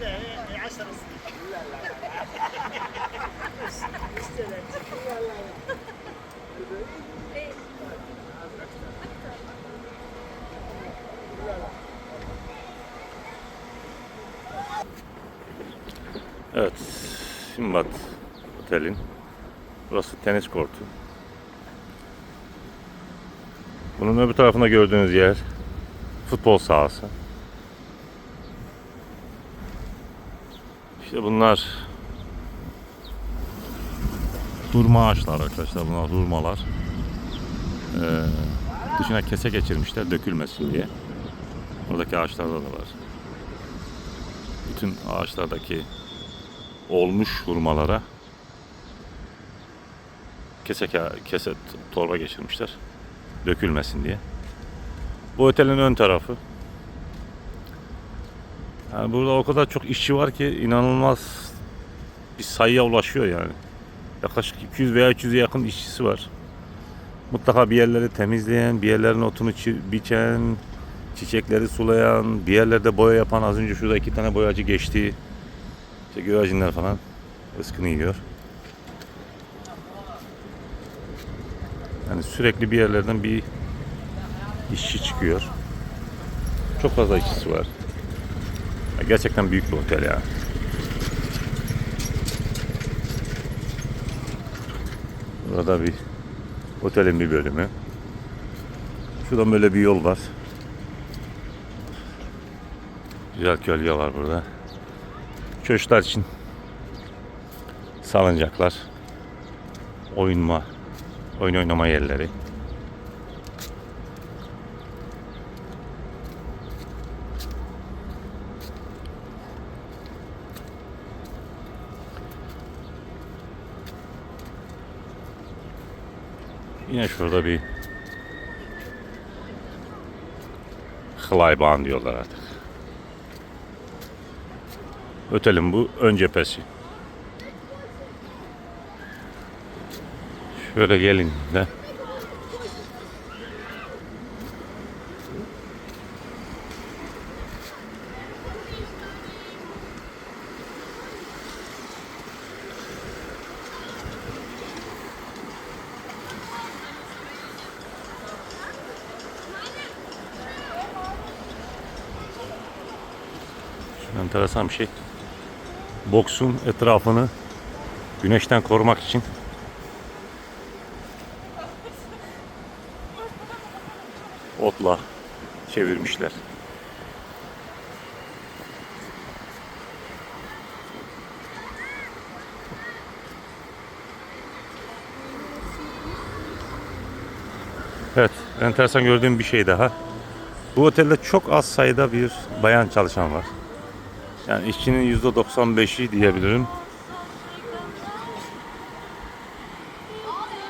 لا لا لا Evet, Simbat Otel'in burası tenis kortu. Bunun öbür tarafında gördüğünüz yer futbol sahası. İşte bunlar hurma ağaçları arkadaşlar. Bunlar hurmalar. Ee, dışına kese geçirmişler dökülmesin diye. Oradaki ağaçlarda da var. Bütün ağaçlardaki olmuş hurmalara kese kese torba geçirmişler. Dökülmesin diye. Bu otelin ön tarafı. Yani burada o kadar çok işçi var ki inanılmaz bir sayıya ulaşıyor yani. Yaklaşık 200 veya 300'e yakın işçisi var. Mutlaka bir yerleri temizleyen, bir yerlerin otunu biçen, çiçekleri sulayan, bir yerlerde boya yapan az önce şurada iki tane boyacı geçti. İşte güvercinler falan ıskını yiyor. Yani sürekli bir yerlerden bir işçi çıkıyor. Çok fazla işçisi var. Ya Gerçekten büyük bir otel ya. Burada bir otelin bir bölümü. Şuradan böyle bir yol var. Güzel gölge var burada. Çocuklar için salıncaklar, oyunma, oyun oynama yerleri. Yine şurada bir Hlayban diyorlar artık. Ötelim bu ön cephesi. Şöyle gelin de. Enteresan bir şey. Boksun etrafını güneşten korumak için otla çevirmişler. Evet, enteresan gördüğüm bir şey daha. Bu otelde çok az sayıda bir bayan çalışan var. Yani işçinin %95'i diyebilirim.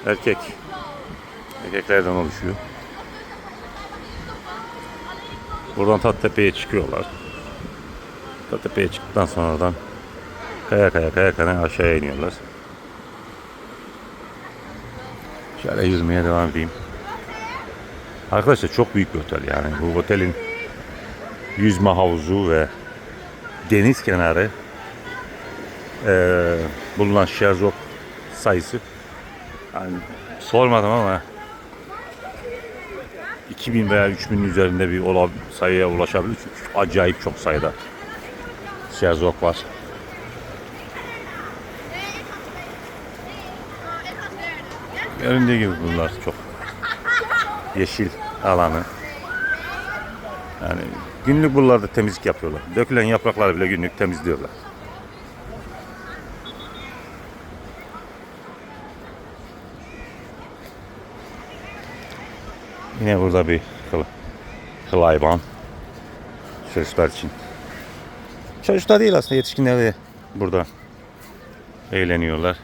Erkek. Erkeklerden oluşuyor. Buradan Tattepe'ye çıkıyorlar. Tattepe'ye çıktıktan sonradan kaya kaya kaya kaya aşağıya iniyorlar. Şöyle yüzmeye devam edeyim. Arkadaşlar çok büyük bir otel yani. Bu otelin yüzme havuzu ve deniz kenarı eee, bulunan şerzok sayısı yani sormadım ama 2000 veya 3000 üzerinde bir ola, sayıya ulaşabilir. Çünkü acayip çok sayıda şerzok var. Göründüğü gibi bunlar çok yeşil alanı. Yani günlük buralarda temizlik yapıyorlar. Dökülen yaprakları bile günlük temizliyorlar. Yine burada bir kıl, kıl hayvan. Çocuklar için. Çocuklar değil aslında yetişkinler de burada eğleniyorlar.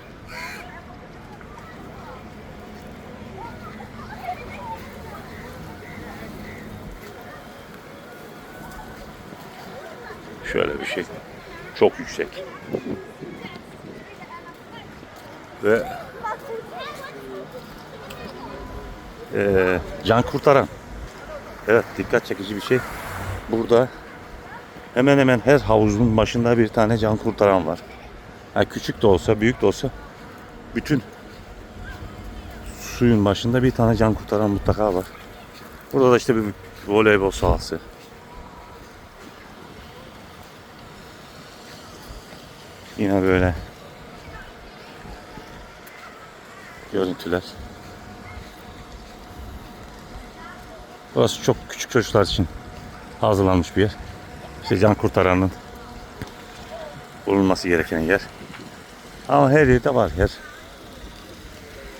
Şöyle bir şey. Çok yüksek. ve eee, can kurtaran. Evet dikkat çekici bir şey. Burada hemen hemen her havuzun başında bir tane can kurtaran var. Ha, küçük de olsa büyük de olsa bütün suyun başında bir tane can kurtaran mutlaka var. Burada da işte bir voleybol sahası. Yine böyle görüntüler. Burası çok küçük çocuklar için hazırlanmış bir yer. İşte can kurtaranın bulunması gereken yer. Ama her yerde var her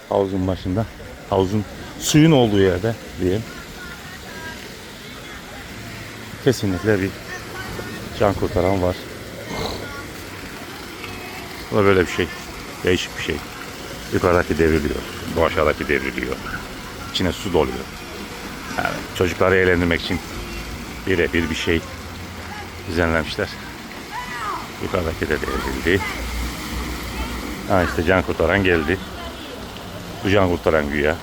havuzun başında. Havuzun suyun olduğu yerde diyeyim. Kesinlikle bir can kurtaran var. Bu da böyle bir şey. Değişik bir şey. Yukarıdaki devriliyor. Bu aşağıdaki devriliyor. İçine su doluyor. Yani çocukları eğlendirmek için birebir bir şey düzenlemişler. Yukarıdaki de devrildi. Ha işte can kurtaran geldi. Bu can kurtaran güya.